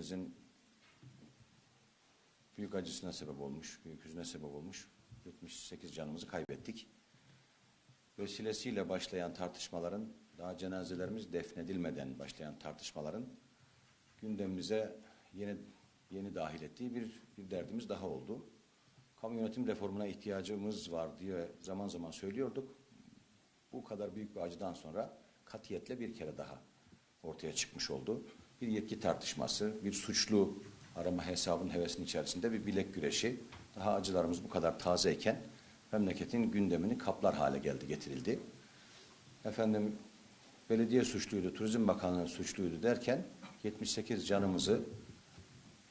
milletimizin büyük acısına sebep olmuş, büyük hüzüne sebep olmuş. 78 canımızı kaybettik. Vesilesiyle başlayan tartışmaların, daha cenazelerimiz defnedilmeden başlayan tartışmaların gündemimize yeni yeni dahil ettiği bir, bir derdimiz daha oldu. Kamu yönetim reformuna ihtiyacımız var diye zaman zaman söylüyorduk. Bu kadar büyük bir acıdan sonra katiyetle bir kere daha ortaya çıkmış oldu. Bir yetki tartışması, bir suçlu arama hesabın hevesinin içerisinde bir bilek güreşi. Daha acılarımız bu kadar tazeyken memleketin gündemini kaplar hale geldi, getirildi. Efendim belediye suçluydu, Turizm Bakanlığı suçluydu derken 78 canımızı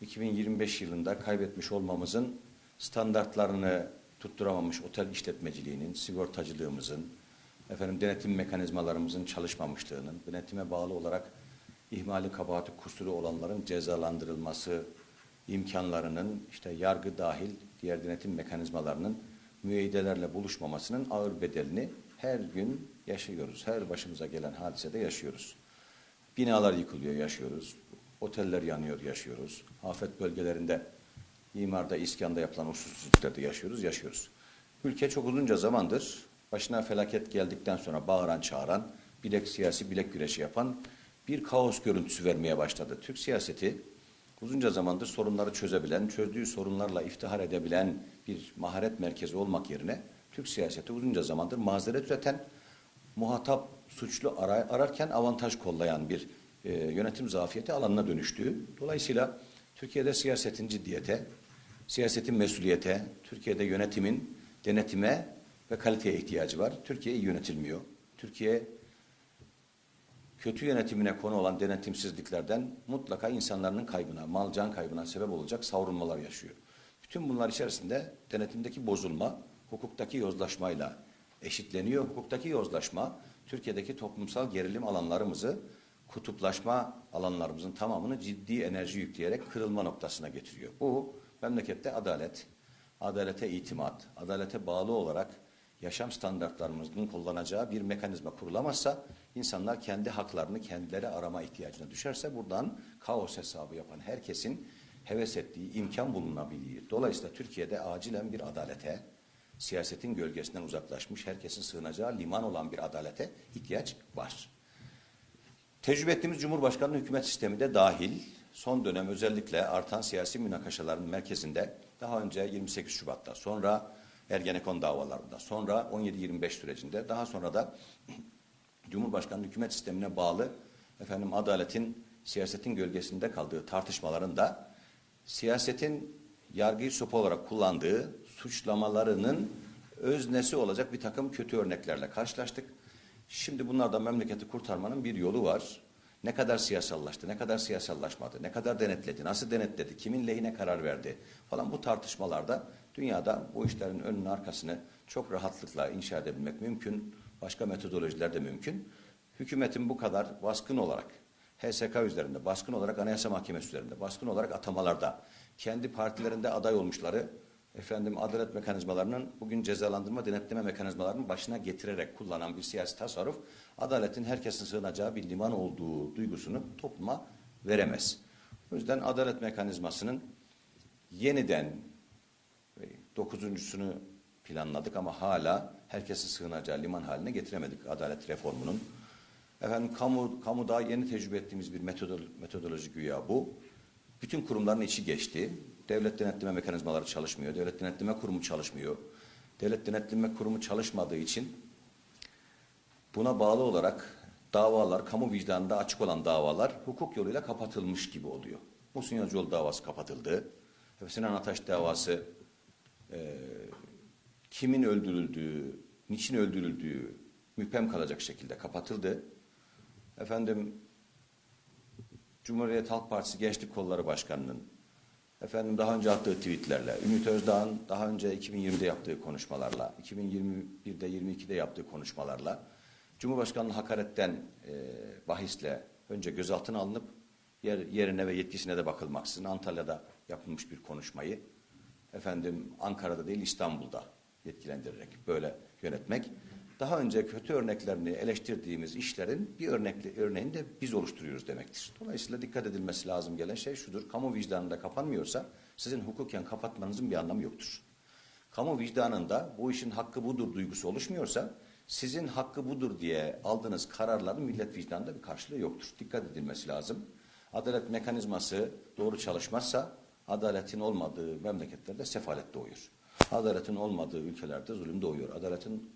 2025 yılında kaybetmiş olmamızın standartlarını tutturamamış otel işletmeciliğinin, sigortacılığımızın, efendim denetim mekanizmalarımızın çalışmamışlığının, denetime bağlı olarak ihmali kabahati kusuru olanların cezalandırılması imkanlarının işte yargı dahil diğer denetim mekanizmalarının müeyyidelerle buluşmamasının ağır bedelini her gün yaşıyoruz. Her başımıza gelen hadisede yaşıyoruz. Binalar yıkılıyor, yaşıyoruz. Oteller yanıyor, yaşıyoruz. Afet bölgelerinde imarda, iskanda yapılan usulsüzlüklerde yaşıyoruz, yaşıyoruz. Ülke çok uzunca zamandır başına felaket geldikten sonra bağıran çağıran, bilek siyasi bilek güreşi yapan bir kaos görüntüsü vermeye başladı. Türk siyaseti uzunca zamandır sorunları çözebilen, çözdüğü sorunlarla iftihar edebilen bir maharet merkezi olmak yerine Türk siyaseti uzunca zamandır mazeret üreten, muhatap suçlu arar, ararken avantaj kollayan bir e, yönetim zafiyeti alanına dönüştü. Dolayısıyla Türkiye'de siyasetin ciddiyete, siyasetin mesuliyete, Türkiye'de yönetimin denetime ve kaliteye ihtiyacı var. Türkiye iyi yönetilmiyor. Türkiye kötü yönetimine konu olan denetimsizliklerden mutlaka insanların kaybına, mal can kaybına sebep olacak savrulmalar yaşıyor. Bütün bunlar içerisinde denetimdeki bozulma, hukuktaki yozlaşmayla eşitleniyor. Hukuktaki yozlaşma, Türkiye'deki toplumsal gerilim alanlarımızı, kutuplaşma alanlarımızın tamamını ciddi enerji yükleyerek kırılma noktasına getiriyor. Bu memlekette adalet, adalete itimat, adalete bağlı olarak yaşam standartlarımızın kullanacağı bir mekanizma kurulamazsa insanlar kendi haklarını kendileri arama ihtiyacına düşerse buradan kaos hesabı yapan herkesin heves ettiği imkan bulunabilir. Dolayısıyla Türkiye'de acilen bir adalete, siyasetin gölgesinden uzaklaşmış, herkesin sığınacağı liman olan bir adalete ihtiyaç var. Tecrübe ettiğimiz Cumhurbaşkanlığı hükümet sistemi de dahil son dönem özellikle artan siyasi münakaşaların merkezinde daha önce 28 Şubat'ta sonra Ergenekon davalarında sonra 17-25 sürecinde daha sonra da Cumhurbaşkanlığı hükümet sistemine bağlı efendim adaletin siyasetin gölgesinde kaldığı tartışmaların da siyasetin yargıyı sopa olarak kullandığı suçlamalarının öznesi olacak bir takım kötü örneklerle karşılaştık. Şimdi bunlardan memleketi kurtarmanın bir yolu var. Ne kadar siyasallaştı, ne kadar siyasallaşmadı, ne kadar denetledi, nasıl denetledi, kimin lehine karar verdi falan bu tartışmalarda dünyada bu işlerin önünün arkasını çok rahatlıkla inşa edebilmek mümkün. Başka metodolojiler de mümkün. Hükümetin bu kadar baskın olarak HSK üzerinde, baskın olarak Anayasa Mahkemesi üzerinde, baskın olarak atamalarda, kendi partilerinde aday olmuşları efendim adalet mekanizmalarının bugün cezalandırma denetleme mekanizmalarının başına getirerek kullanan bir siyasi tasarruf adaletin herkesin sığınacağı bir liman olduğu duygusunu topluma veremez. O yüzden adalet mekanizmasının yeniden dokuzuncusunu planladık ama hala herkesin sığınacağı liman haline getiremedik adalet reformunun. Efendim kamu, kamuda yeni tecrübe ettiğimiz bir metodolo metodoloji güya bu. Bütün kurumların içi geçti. Devlet denetleme mekanizmaları çalışmıyor. Devlet denetleme kurumu çalışmıyor. Devlet denetleme kurumu çalışmadığı için buna bağlı olarak davalar, kamu vicdanında açık olan davalar hukuk yoluyla kapatılmış gibi oluyor. Muhsin Yazıcıoğlu davası kapatıldı. Sinan Ataş davası e, kimin öldürüldüğü, niçin öldürüldüğü müphem kalacak şekilde kapatıldı. Efendim Cumhuriyet Halk Partisi Gençlik Kolları Başkanı'nın efendim daha önce attığı tweetlerle, Ümit Özdağ'ın daha önce 2020'de yaptığı konuşmalarla, 2021'de 22'de yaptığı konuşmalarla Cumhurbaşkanlığı hakaretten e, bahisle önce gözaltına alınıp yer, yerine ve yetkisine de bakılmaksızın Antalya'da yapılmış bir konuşmayı efendim Ankara'da değil İstanbul'da yetkilendirerek böyle yönetmek daha önce kötü örneklerini eleştirdiğimiz işlerin bir örnekli, örneğini de biz oluşturuyoruz demektir. Dolayısıyla dikkat edilmesi lazım gelen şey şudur. Kamu vicdanında kapanmıyorsa sizin hukuken kapatmanızın bir anlamı yoktur. Kamu vicdanında bu işin hakkı budur duygusu oluşmuyorsa sizin hakkı budur diye aldığınız kararların millet vicdanında bir karşılığı yoktur. Dikkat edilmesi lazım. Adalet mekanizması doğru çalışmazsa adaletin olmadığı memleketlerde sefalet doğuyor. Adaletin olmadığı ülkelerde zulüm doğuyor. Adaletin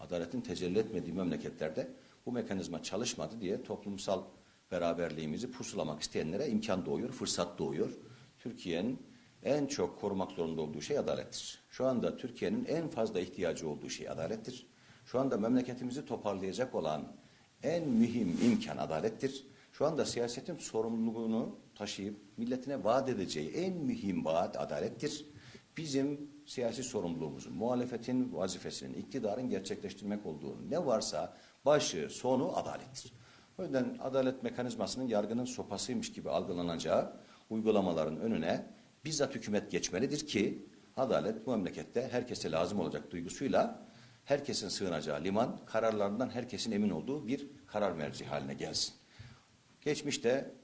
adaletin tecelli etmediği memleketlerde bu mekanizma çalışmadı diye toplumsal beraberliğimizi pusulamak isteyenlere imkan doğuyor, fırsat doğuyor. Türkiye'nin en çok korumak zorunda olduğu şey adalettir. Şu anda Türkiye'nin en fazla ihtiyacı olduğu şey adalettir. Şu anda memleketimizi toparlayacak olan en mühim imkan adalettir. Şu anda siyasetin sorumluluğunu taşıyıp milletine vaat edeceği en mühim vaat adalettir. Bizim siyasi sorumluluğumuzun, muhalefetin vazifesinin, iktidarın gerçekleştirmek olduğu ne varsa başı, sonu adalettir. O yüzden adalet mekanizmasının yargının sopasıymış gibi algılanacağı uygulamaların önüne bizzat hükümet geçmelidir ki adalet bu memlekette herkese lazım olacak duygusuyla herkesin sığınacağı liman, kararlarından herkesin emin olduğu bir karar merci haline gelsin. Geçmişte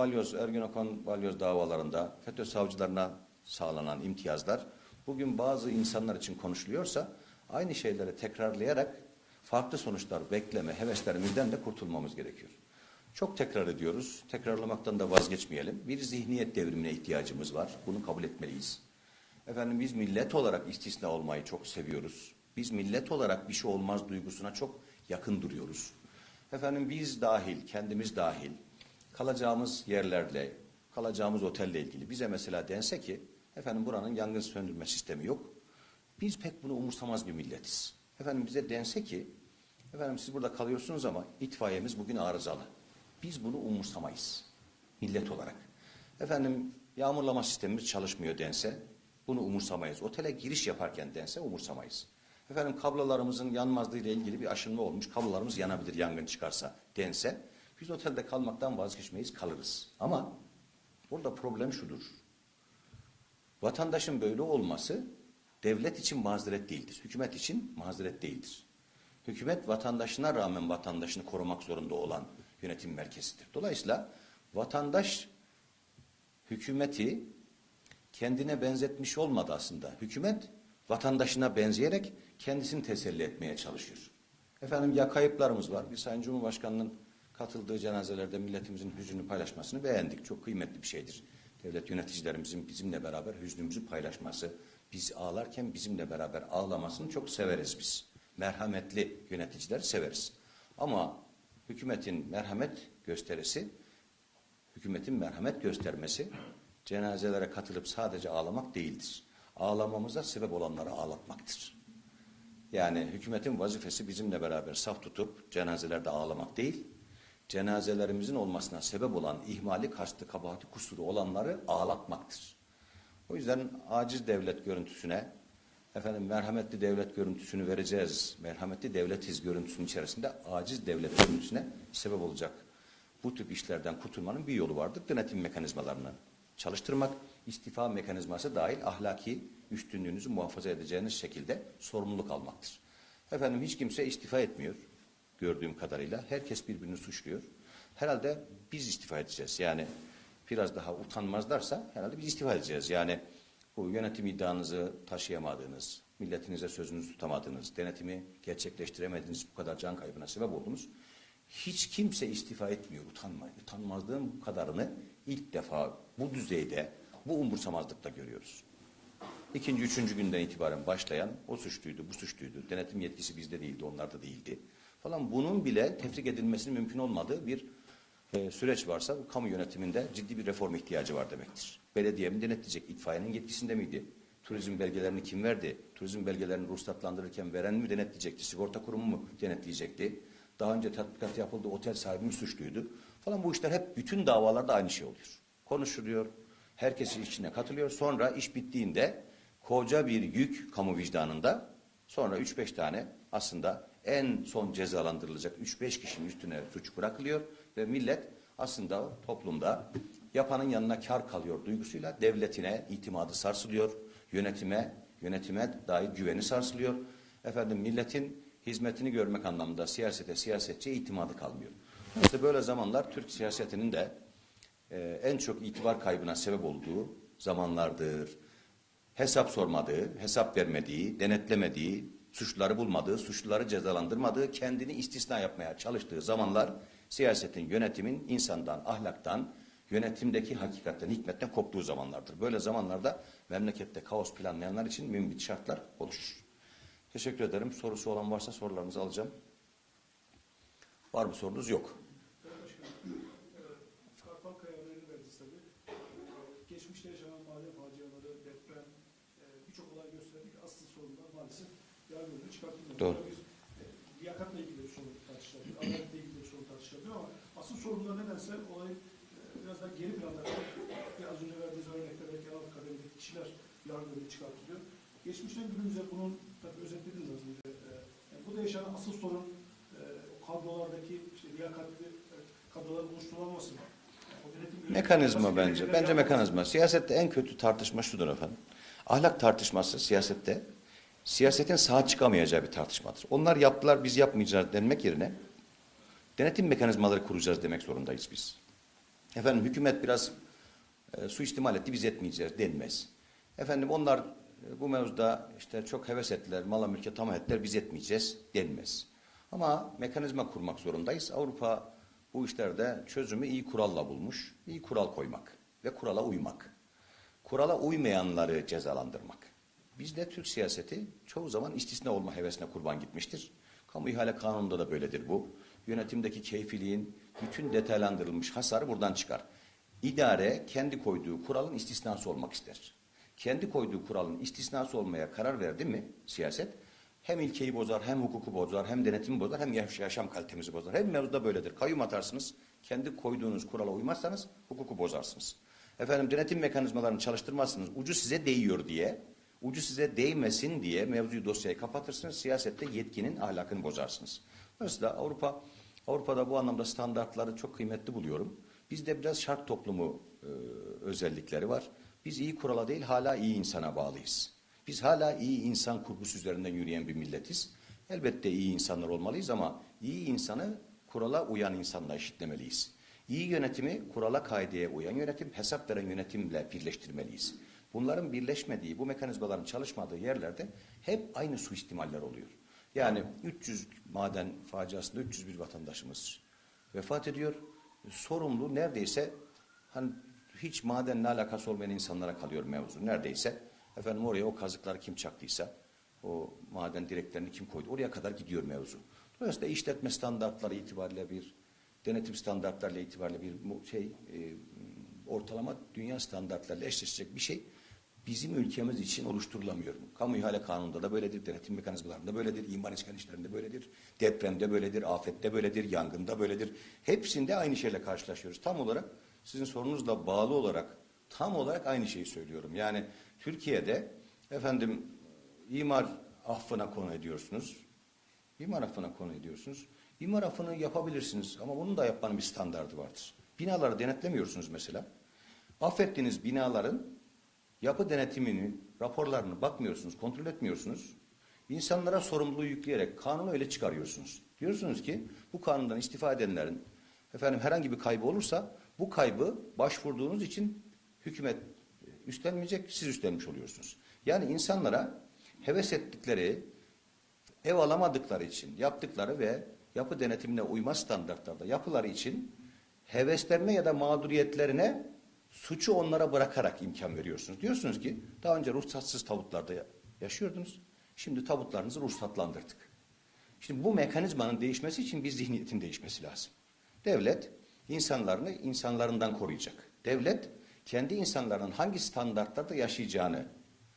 Balyoz, Ergenekon Balyoz davalarında FETÖ savcılarına sağlanan imtiyazlar bugün bazı insanlar için konuşuluyorsa aynı şeyleri tekrarlayarak farklı sonuçlar bekleme heveslerimizden de kurtulmamız gerekiyor. Çok tekrar ediyoruz. Tekrarlamaktan da vazgeçmeyelim. Bir zihniyet devrimine ihtiyacımız var. Bunu kabul etmeliyiz. Efendim biz millet olarak istisna olmayı çok seviyoruz. Biz millet olarak bir şey olmaz duygusuna çok yakın duruyoruz. Efendim biz dahil, kendimiz dahil kalacağımız yerlerle, kalacağımız otelle ilgili bize mesela dense ki efendim buranın yangın söndürme sistemi yok. Biz pek bunu umursamaz bir milletiz. Efendim bize dense ki efendim siz burada kalıyorsunuz ama itfaiyemiz bugün arızalı. Biz bunu umursamayız millet olarak. Efendim yağmurlama sistemimiz çalışmıyor dense bunu umursamayız. Otele giriş yaparken dense umursamayız. Efendim kablolarımızın yanmazlığı ile ilgili bir aşınma olmuş. Kablolarımız yanabilir yangın çıkarsa dense biz otelde kalmaktan vazgeçmeyiz kalırız. Ama burada problem şudur. Vatandaşın böyle olması devlet için mazeret değildir. Hükümet için mazeret değildir. Hükümet vatandaşına rağmen vatandaşını korumak zorunda olan yönetim merkezidir. Dolayısıyla vatandaş hükümeti kendine benzetmiş olmadı aslında. Hükümet vatandaşına benzeyerek kendisini teselli etmeye çalışıyor. Efendim ya kayıplarımız var. Bir Sayın Cumhurbaşkanı'nın katıldığı cenazelerde milletimizin hüznünü paylaşmasını beğendik. Çok kıymetli bir şeydir. Devlet yöneticilerimizin bizimle beraber hüznümüzü paylaşması, biz ağlarken bizimle beraber ağlamasını çok severiz biz. Merhametli yöneticiler severiz. Ama hükümetin merhamet gösterisi, hükümetin merhamet göstermesi cenazelere katılıp sadece ağlamak değildir. Ağlamamıza sebep olanları ağlatmaktır. Yani hükümetin vazifesi bizimle beraber saf tutup cenazelerde ağlamak değil, cenazelerimizin olmasına sebep olan ihmali, kastı, kabahati, kusuru olanları ağlatmaktır. O yüzden aciz devlet görüntüsüne, efendim merhametli devlet görüntüsünü vereceğiz, merhametli devletiz görüntüsünün içerisinde aciz devlet görüntüsüne sebep olacak. Bu tip işlerden kurtulmanın bir yolu vardır. Denetim mekanizmalarını çalıştırmak, istifa mekanizması dahil ahlaki üstünlüğünüzü muhafaza edeceğiniz şekilde sorumluluk almaktır. Efendim hiç kimse istifa etmiyor gördüğüm kadarıyla. Herkes birbirini suçluyor. Herhalde biz istifa edeceğiz. Yani biraz daha utanmazlarsa herhalde biz istifa edeceğiz. Yani bu yönetim iddianızı taşıyamadığınız, milletinize sözünüzü tutamadığınız, denetimi gerçekleştiremediğiniz bu kadar can kaybına sebep oldunuz. Hiç kimse istifa etmiyor, utanmayın. Utanmazlığın bu kadarını ilk defa bu düzeyde, bu umursamazlıkta görüyoruz. İkinci, üçüncü günden itibaren başlayan o suçluydu, bu suçluydu. Denetim yetkisi bizde değildi, onlarda değildi. Falan bunun bile tefrik edilmesinin mümkün olmadığı bir e, süreç varsa bu kamu yönetiminde ciddi bir reform ihtiyacı var demektir. Belediye mi denetleyecek? İtfaiyenin yetkisinde miydi? Turizm belgelerini kim verdi? Turizm belgelerini ruhsatlandırırken veren mi denetleyecekti? Sigorta kurumu mu denetleyecekti? Daha önce tatbikat yapıldı, otel sahibi mi suçluydu? Falan bu işler hep bütün davalarda aynı şey oluyor. Konuşuluyor, herkes içine katılıyor. Sonra iş bittiğinde koca bir yük kamu vicdanında sonra 3-5 tane aslında en son cezalandırılacak 3-5 kişinin üstüne suç bırakılıyor ve millet aslında toplumda yapanın yanına kar kalıyor duygusuyla devletine itimadı sarsılıyor, yönetime yönetime dair güveni sarsılıyor. efendim milletin hizmetini görmek anlamında siyasete, siyasetçiye itimadı kalmıyor. İşte böyle zamanlar Türk siyasetinin de e, en çok itibar kaybına sebep olduğu zamanlardır. Hesap sormadığı, hesap vermediği, denetlemediği, suçluları bulmadığı, suçluları cezalandırmadığı, kendini istisna yapmaya çalıştığı zamanlar siyasetin, yönetimin insandan, ahlaktan, yönetimdeki hakikatten, hikmetten koptuğu zamanlardır. Böyle zamanlarda memlekette kaos planlayanlar için mümbit şartlar oluşur. Teşekkür ederim. Sorusu olan varsa sorularınızı alacağım. Var mı sorunuz? Yok. Başkanım, e, Kartalkaya haberini verdiniz tabii. E, Geçmişte yaşanan maden faciaları, deprem, e, birçok olay gösterdik. Asıl sorunlar maalesef yargı önüne çıkartılmıyor. Doğru. Liyakatla ilgili bir sorun tartışılabilir, adaletle ilgili bir sorun tartışılabilir ama asıl sorunlar nedense olay e, biraz daha geri planda kalıyor. Biraz önce verdiğiniz örnekte belki alt kademedeki kişiler yargı önüne çıkartılıyor. Geçmişten günümüze bunun tabii özetlediniz az önce. E, yani bu da yaşanan asıl sorun e, o kadrolardaki işte liyakatli e, kadroların oluşturulması? Yani Mekanizma bence. Bence mekanizma. Siyasette en kötü tartışma şudur efendim. Ahlak tartışması siyasette siyasetin sağ çıkamayacağı bir tartışmadır. Onlar yaptılar biz yapmayacağız denmek yerine denetim mekanizmaları kuracağız demek zorundayız biz. Efendim hükümet biraz e, suistimal etti biz etmeyeceğiz denmez. Efendim onlar e, bu mevzuda işte çok heves ettiler, mala mülke tamah ettiler biz etmeyeceğiz denmez. Ama mekanizma kurmak zorundayız. Avrupa bu işlerde çözümü iyi kuralla bulmuş. İyi kural koymak ve kurala uymak. Kurala uymayanları cezalandırmak. Bizde Türk siyaseti çoğu zaman istisna olma hevesine kurban gitmiştir. Kamu ihale kanununda da böyledir bu. Yönetimdeki keyfiliğin bütün detaylandırılmış hasarı buradan çıkar. İdare kendi koyduğu kuralın istisnası olmak ister. Kendi koyduğu kuralın istisnası olmaya karar verdi mi siyaset hem ilkeyi bozar, hem hukuku bozar, hem denetimi bozar, hem yaş- yaşam kalitemizi bozar. Hem mevzuda böyledir. Kayyum atarsınız, kendi koyduğunuz kurala uymazsanız hukuku bozarsınız. Efendim denetim mekanizmalarını çalıştırmazsınız, ucu size değiyor diye, ucu size değmesin diye mevzuyu dosyayı kapatırsınız, siyasette yetkinin ahlakını bozarsınız. Dolayısıyla Avrupa, Avrupa'da bu anlamda standartları çok kıymetli buluyorum. Bizde biraz şark toplumu e, özellikleri var. Biz iyi kurala değil hala iyi insana bağlıyız. Biz hala iyi insan kurgusu üzerinden yürüyen bir milletiz. Elbette iyi insanlar olmalıyız ama iyi insanı kurala uyan insanla eşitlemeliyiz. İyi yönetimi kurala kaideye uyan yönetim, hesap veren yönetimle birleştirmeliyiz. Bunların birleşmediği, bu mekanizmaların çalışmadığı yerlerde hep aynı suistimaller oluyor. Yani 300 maden faciasında 301 vatandaşımız vefat ediyor. Sorumlu neredeyse hani hiç madenle alakası olmayan insanlara kalıyor mevzu. Neredeyse efendim oraya o kazıkları kim çaktıysa, o maden direklerini kim koydu oraya kadar gidiyor mevzu. Dolayısıyla işletme standartları itibariyle bir denetim standartlarıyla itibariyle bir şey e, ortalama dünya standartlarıyla eşleşecek bir şey bizim ülkemiz için oluşturulamıyor. Kamu ihale kanununda da böyledir, denetim mekanizmalarında böyledir, imar iskan işlerinde böyledir, depremde böyledir, afette böyledir, yangında böyledir. Hepsinde aynı şeyle karşılaşıyoruz. Tam olarak sizin sorunuzla bağlı olarak tam olarak aynı şeyi söylüyorum. Yani Türkiye'de efendim imar affına konu ediyorsunuz. İmar affına konu ediyorsunuz. İmar affını yapabilirsiniz ama bunun da yapmanın bir standardı vardır. Binaları denetlemiyorsunuz mesela. Affettiğiniz binaların yapı denetimini, raporlarını bakmıyorsunuz, kontrol etmiyorsunuz. İnsanlara sorumluluğu yükleyerek kanunu öyle çıkarıyorsunuz. Diyorsunuz ki bu kanundan istifa edenlerin efendim herhangi bir kaybı olursa bu kaybı başvurduğunuz için hükümet üstlenmeyecek, siz üstlenmiş oluyorsunuz. Yani insanlara heves ettikleri, ev alamadıkları için yaptıkları ve yapı denetimine uyma standartlarda yapıları için heveslerine ya da mağduriyetlerine suçu onlara bırakarak imkan veriyorsunuz. Diyorsunuz ki daha önce ruhsatsız tabutlarda ya- yaşıyordunuz. Şimdi tabutlarınızı ruhsatlandırdık. Şimdi bu mekanizmanın değişmesi için bir zihniyetin değişmesi lazım. Devlet insanlarını insanlarından koruyacak. Devlet kendi insanların hangi standartlarda yaşayacağını,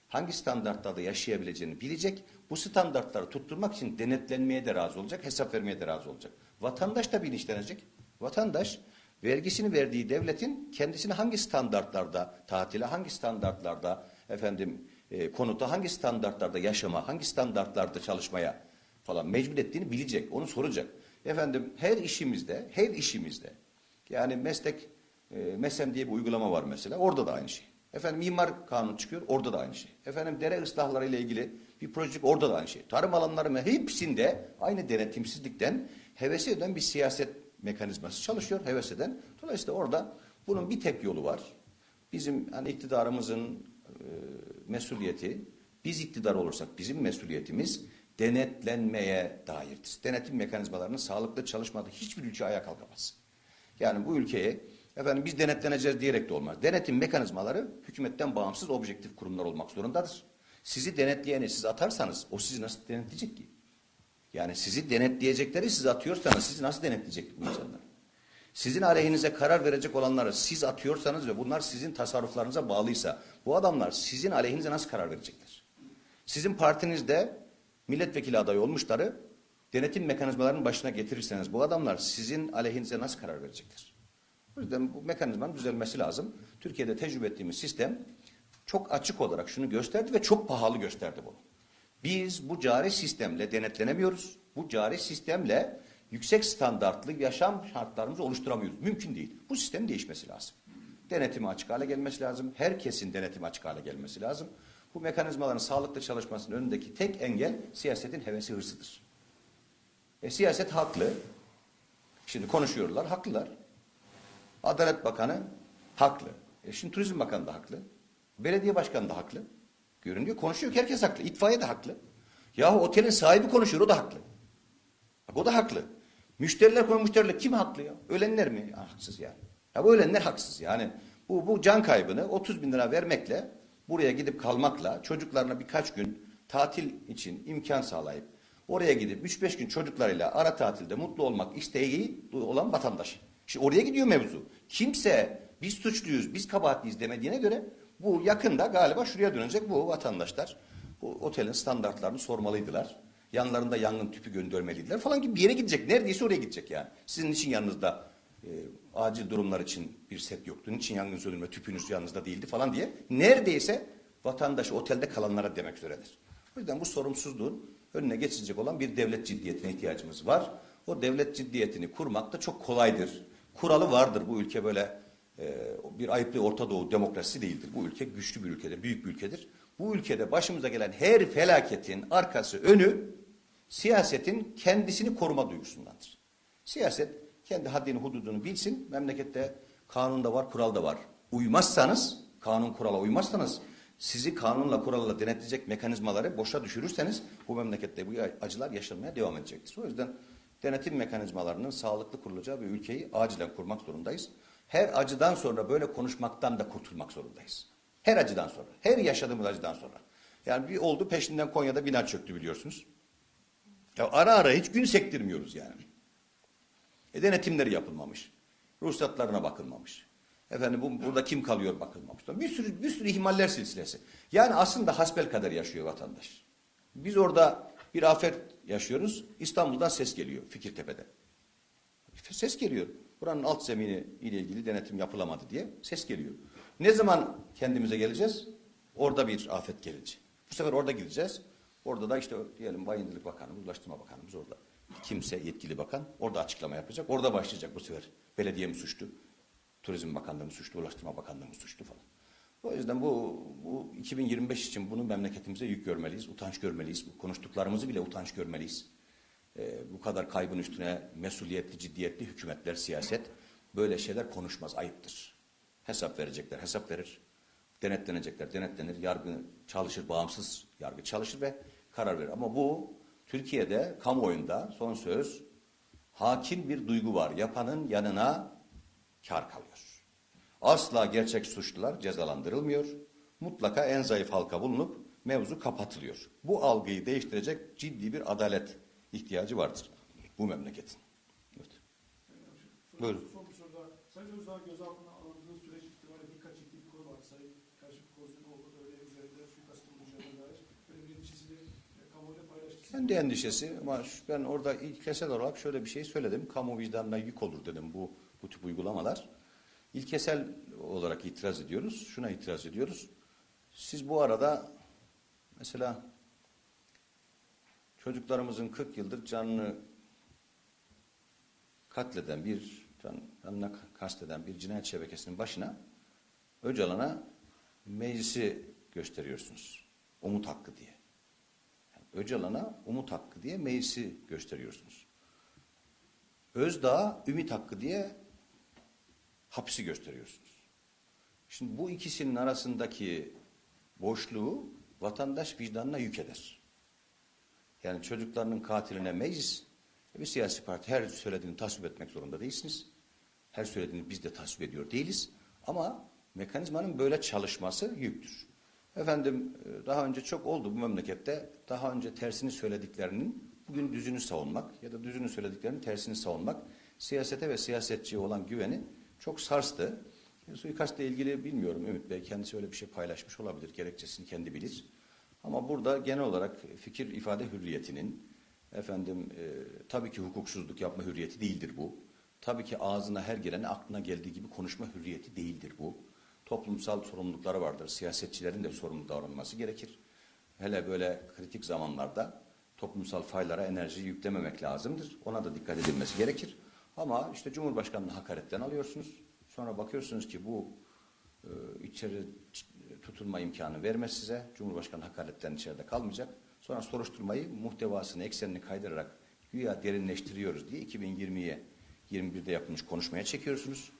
hangi standartlarda yaşayabileceğini bilecek. Bu standartları tutturmak için denetlenmeye de razı olacak, hesap vermeye de razı olacak. Vatandaş da bilinçlenecek. Vatandaş vergisini verdiği devletin kendisini hangi standartlarda tatile, hangi standartlarda efendim e, konuta, hangi standartlarda yaşama, hangi standartlarda çalışmaya falan mecbur ettiğini bilecek, onu soracak. Efendim her işimizde, her işimizde yani meslek e, MESEM diye bir uygulama var mesela. Orada da aynı şey. Efendim mimar kanunu çıkıyor. Orada da aynı şey. Efendim dere ıslahları ile ilgili Bir projecik orada da aynı şey. Tarım alanları hepsinde aynı denetimsizlikten heves eden bir siyaset mekanizması çalışıyor heves eden. Dolayısıyla orada bunun bir tek yolu var. Bizim hani iktidarımızın e, mesuliyeti, biz iktidar olursak bizim mesuliyetimiz denetlenmeye dairdir. Denetim mekanizmalarının sağlıklı çalışmadığı hiçbir ülke ayağa kalkamaz. Yani bu ülkeye efendim biz denetleneceğiz diyerek de olmaz. Denetim mekanizmaları hükümetten bağımsız objektif kurumlar olmak zorundadır. Sizi denetleyeni siz atarsanız o sizi nasıl denetleyecek ki? Yani sizi denetleyecekleri siz atıyorsanız sizi nasıl denetleyecek bu insanlar? Sizin aleyhinize karar verecek olanları siz atıyorsanız ve bunlar sizin tasarruflarınıza bağlıysa bu adamlar sizin aleyhinize nasıl karar verecekler? Sizin partinizde milletvekili adayı olmuşları denetim mekanizmalarının başına getirirseniz bu adamlar sizin aleyhinize nasıl karar verecekler? O yüzden bu mekanizmanın düzelmesi lazım. Türkiye'de tecrübe ettiğimiz sistem çok açık olarak şunu gösterdi ve çok pahalı gösterdi bunu. Biz bu cari sistemle denetlenemiyoruz. Bu cari sistemle yüksek standartlı yaşam şartlarımızı oluşturamıyoruz. Mümkün değil. Bu sistemin değişmesi lazım. Denetimi açık hale gelmesi lazım. Herkesin denetimi açık hale gelmesi lazım. Bu mekanizmaların sağlıklı çalışmasının önündeki tek engel siyasetin hevesi hırsıdır. E, siyaset haklı. Şimdi konuşuyorlar, haklılar. Adalet Bakanı haklı. E, şimdi Turizm Bakanı da haklı. Belediye Başkanı da haklı. Görünüyor, konuşuyor ki herkes haklı. İtfaiye de haklı. Yahu otelin sahibi konuşuyor, o da haklı. Bak o da haklı. Müşteriler konu müşteriler kim haklı ya? Ölenler mi? Ha, haksız yani. Ya bu ölenler haksız yani. Bu, bu can kaybını 30 bin lira vermekle buraya gidip kalmakla çocuklarına birkaç gün tatil için imkan sağlayıp oraya gidip 3-5 gün çocuklarıyla ara tatilde mutlu olmak isteği olan vatandaş. Şimdi oraya gidiyor mevzu. Kimse biz suçluyuz, biz kabahatliyiz demediğine göre bu yakında galiba şuraya dönecek bu vatandaşlar. Bu otelin standartlarını sormalıydılar. Yanlarında yangın tüpü göndermeliydiler falan gibi bir yere gidecek. Neredeyse oraya gidecek yani. Sizin için yanınızda e, acil durumlar için bir set yoktu. Niçin yangın söndürme tüpünüz yanınızda değildi falan diye. Neredeyse vatandaş otelde kalanlara demek üzeredir. O yüzden bu sorumsuzluğun önüne geçilecek olan bir devlet ciddiyetine ihtiyacımız var. O devlet ciddiyetini kurmak da çok kolaydır. Kuralı vardır bu ülke böyle bir ayıplı Orta Doğu demokrasisi değildir. Bu ülke güçlü bir ülkedir, büyük bir ülkedir. Bu ülkede başımıza gelen her felaketin arkası, önü siyasetin kendisini koruma duygusundandır. Siyaset kendi haddini, hududunu bilsin. Memlekette kanun da var, kural da var. Uymazsanız, kanun kurala uymazsanız sizi kanunla kuralla denetleyecek mekanizmaları boşa düşürürseniz bu memlekette bu acılar yaşanmaya devam edecektir. O yüzden denetim mekanizmalarının sağlıklı kurulacağı bir ülkeyi acilen kurmak zorundayız. Her acıdan sonra böyle konuşmaktan da kurtulmak zorundayız. Her acıdan sonra, her yaşadığımız acıdan sonra. Yani bir oldu peşinden Konya'da bina çöktü biliyorsunuz. Ya ara ara hiç gün sektirmiyoruz yani. E denetimleri yapılmamış. Ruhsatlarına bakılmamış. Efendim bu, burada kim kalıyor bakılmamış. Bir sürü bir sürü ihmaller silsilesi. Yani aslında hasbel kadar yaşıyor vatandaş. Biz orada bir afet yaşıyoruz. İstanbul'dan ses geliyor Fikirtepe'de. Ses geliyor. Buranın alt zemini ile ilgili denetim yapılamadı diye ses geliyor. Ne zaman kendimize geleceğiz? Orada bir afet gelince. Bu sefer orada gideceğiz. Orada da işte diyelim Bayındırlık Bakanımız, Ulaştırma Bakanımız orada. Kimse yetkili bakan orada açıklama yapacak. Orada başlayacak bu sefer. Belediye mi suçlu? Turizm Bakanlığı mı suçlu? Ulaştırma Bakanlığı mı suçlu falan. O yüzden bu, bu 2025 için bunu memleketimize yük görmeliyiz, utanç görmeliyiz. Konuştuklarımızı bile utanç görmeliyiz. Ee, bu kadar kaybın üstüne mesuliyetli, ciddiyetli hükümetler, siyaset böyle şeyler konuşmaz, ayıptır. Hesap verecekler, hesap verir. Denetlenecekler, denetlenir. Yargı çalışır, bağımsız yargı çalışır ve karar verir. Ama bu Türkiye'de kamuoyunda son söz hakim bir duygu var. Yapanın yanına kar kalıyor. Asla gerçek suçlular cezalandırılmıyor. Mutlaka en zayıf halka bulunup mevzu kapatılıyor. Bu algıyı değiştirecek ciddi bir adalet ihtiyacı vardır bu memleketin. Evet. Buyurun. Son bir soru daha. Sayın Özdağ gözaltına alındığı süreç itibariyle dikkat çektiği bir konu var. Sayın Kaşif Kozluoğlu öyle üzerinde suikast olacağına dair böyle bir endişesini e, kamuoyuyla paylaştı. Kendi endişesi ama ben orada ilkesel olarak şöyle bir şey söyledim. Kamu vicdanına yük olur dedim bu, bu tip uygulamalar. İlkesel olarak itiraz ediyoruz. Şuna itiraz ediyoruz. Siz bu arada mesela çocuklarımızın 40 yıldır canını katleden bir, can, canına kasteden bir cinayet şebekesinin başına Öcalan'a meclisi gösteriyorsunuz. Umut hakkı diye. Öcalan'a umut hakkı diye meclisi gösteriyorsunuz. Özdağ'a ümit hakkı diye hapsi gösteriyorsunuz. Şimdi bu ikisinin arasındaki boşluğu vatandaş vicdanına yük eder. Yani çocuklarının katiline meclis, e, bir siyasi parti her söylediğini tasvip etmek zorunda değilsiniz. Her söylediğini biz de tasvip ediyor değiliz. Ama mekanizmanın böyle çalışması yüktür. Efendim e, daha önce çok oldu bu memlekette. Daha önce tersini söylediklerinin bugün düzünü savunmak ya da düzünü söylediklerinin tersini savunmak siyasete ve siyasetçiye olan güveni çok sarstı. E, Suikastla ilgili bilmiyorum Ümit Bey kendisi öyle bir şey paylaşmış olabilir. Gerekçesini kendi bilir. Ama burada genel olarak fikir ifade hürriyetinin efendim e, tabii ki hukuksuzluk yapma hürriyeti değildir bu. Tabii ki ağzına her geleni aklına geldiği gibi konuşma hürriyeti değildir bu. Toplumsal sorumlulukları vardır. Siyasetçilerin de sorumlu davranması gerekir. Hele böyle kritik zamanlarda toplumsal faylara enerji yüklememek lazımdır. Ona da dikkat edilmesi gerekir. Ama işte Cumhurbaşkanı'nı hakaretten alıyorsunuz. Sonra bakıyorsunuz ki bu e, içeri tutulma imkanı vermez size. Cumhurbaşkanı hakaretten içeride kalmayacak. Sonra soruşturmayı muhtevasını, eksenini kaydırarak güya derinleştiriyoruz diye 2020'ye 21'de yapılmış konuşmaya çekiyorsunuz.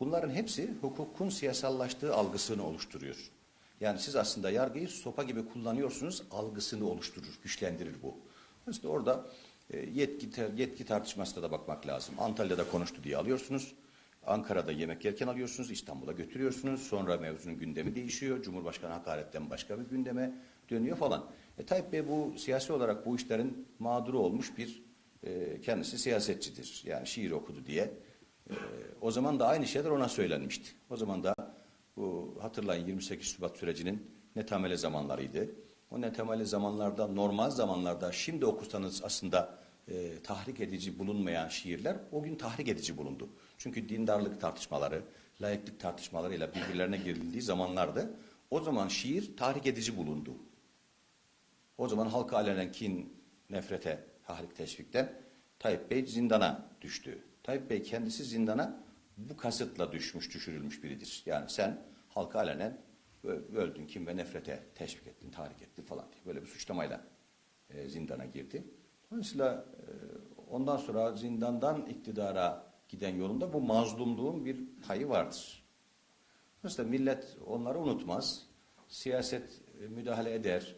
Bunların hepsi hukukun siyasallaştığı algısını oluşturuyor. Yani siz aslında yargıyı sopa gibi kullanıyorsunuz, algısını oluşturur, güçlendirir bu. İşte orada e, yetki, yetki tartışmasına da bakmak lazım. Antalya'da konuştu diye alıyorsunuz. Ankara'da yemek yerken alıyorsunuz, İstanbul'a götürüyorsunuz. Sonra mevzunun gündemi değişiyor. Cumhurbaşkanı hakaretten başka bir gündeme dönüyor falan. E, Tayyip Bey bu siyasi olarak bu işlerin mağduru olmuş bir e, kendisi siyasetçidir. Yani şiir okudu diye. E, o zaman da aynı şeyler ona söylenmişti. O zaman da bu hatırlayın 28 Şubat sürecinin netameli zamanlarıydı. O netameli zamanlarda normal zamanlarda şimdi okusanız aslında e, tahrik edici bulunmayan şiirler o gün tahrik edici bulundu. Çünkü dindarlık tartışmaları, layıklık tartışmalarıyla birbirlerine girildiği zamanlardı. O zaman şiir tahrik edici bulundu. O zaman halka alenen kin, nefrete, tahrik teşvikten Tayyip Bey zindana düştü. Tayyip Bey kendisi zindana bu kasıtla düşmüş, düşürülmüş biridir. Yani sen halka alenen öldün kim ve nefrete teşvik ettin, tahrik ettin falan diye böyle bir suçlamayla e, zindana girdi. Dolayısıyla e, ondan sonra zindandan iktidara giden yolunda bu mazlumluğun bir payı vardır. Dolayısıyla millet onları unutmaz. Siyaset e, müdahale eder.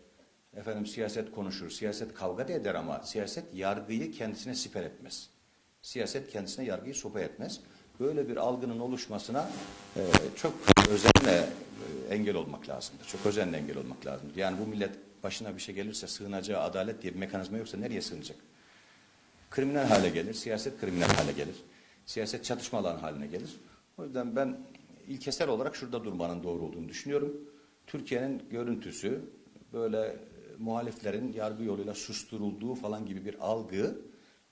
Efendim siyaset konuşur. Siyaset kavga da eder ama siyaset yargıyı kendisine siper etmez. Siyaset kendisine yargıyı sopa etmez. Böyle bir algının oluşmasına e, çok özenle e, engel olmak lazımdır. Çok özenle engel olmak lazımdır. Yani bu millet başına bir şey gelirse sığınacağı adalet diye bir mekanizma yoksa nereye sığınacak? kriminal hale gelir, siyaset kriminal hale gelir. Siyaset çatışma alanı haline gelir. O yüzden ben ilkesel olarak şurada durmanın doğru olduğunu düşünüyorum. Türkiye'nin görüntüsü böyle e, muhaliflerin yargı yoluyla susturulduğu falan gibi bir algı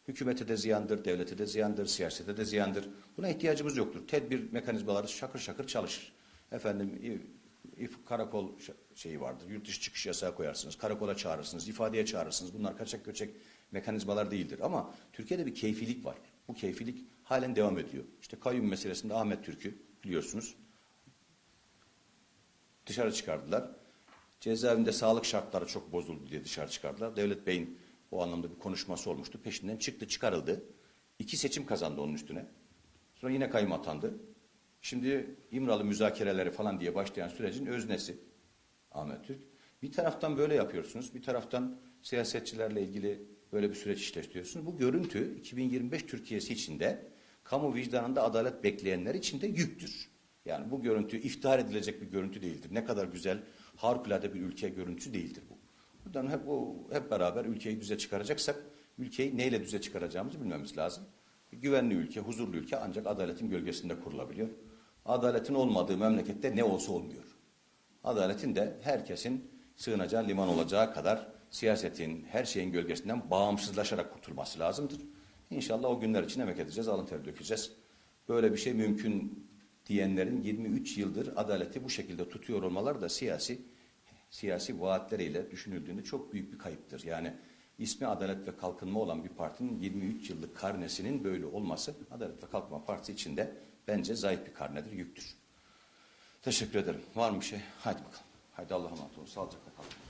hükümete de ziyandır, devlete de ziyandır, siyasete de ziyandır. Buna ihtiyacımız yoktur. Tedbir mekanizmaları şakır şakır çalışır. Efendim if karakol şeyi vardır. Yurt dışı çıkış yasağı koyarsınız. Karakola çağırırsınız, ifadeye çağırırsınız. Bunlar kaçak göçek mekanizmalar değildir. Ama Türkiye'de bir keyfilik var. Bu keyfilik halen devam ediyor. İşte kayyum meselesinde Ahmet Türk'ü biliyorsunuz dışarı çıkardılar. Cezaevinde sağlık şartları çok bozuldu diye dışarı çıkardılar. Devlet Bey'in o anlamda bir konuşması olmuştu. Peşinden çıktı çıkarıldı. İki seçim kazandı onun üstüne. Sonra yine kayyum atandı. Şimdi İmralı müzakereleri falan diye başlayan sürecin öznesi Ahmet Türk. Bir taraftan böyle yapıyorsunuz. Bir taraftan siyasetçilerle ilgili böyle bir süreç işletiyorsunuz. Bu görüntü 2025 Türkiye'si içinde kamu vicdanında adalet bekleyenler için de yüktür. Yani bu görüntü iftihar edilecek bir görüntü değildir. Ne kadar güzel, harikulade bir ülke görüntüsü değildir bu. Buradan hep, o, hep beraber ülkeyi düze çıkaracaksak ülkeyi neyle düze çıkaracağımızı bilmemiz lazım. Güvenli ülke, huzurlu ülke ancak adaletin gölgesinde kurulabiliyor. Adaletin olmadığı memlekette ne olsa olmuyor. Adaletin de herkesin sığınacağı liman olacağı kadar siyasetin, her şeyin gölgesinden bağımsızlaşarak kurtulması lazımdır. İnşallah o günler için emek edeceğiz, alın ter dökeceğiz. Böyle bir şey mümkün diyenlerin 23 yıldır adaleti bu şekilde tutuyor olmaları da siyasi siyasi vaatleriyle düşünüldüğünde çok büyük bir kayıptır. Yani ismi Adalet ve Kalkınma olan bir partinin 23 yıllık karnesinin böyle olması Adalet ve Kalkınma Partisi için de bence zayıf bir karnedir, yüktür. Teşekkür ederim. Var mı bir şey? Haydi bakalım. Haydi Allah'a emanet olun. Sağlıcakla kalın.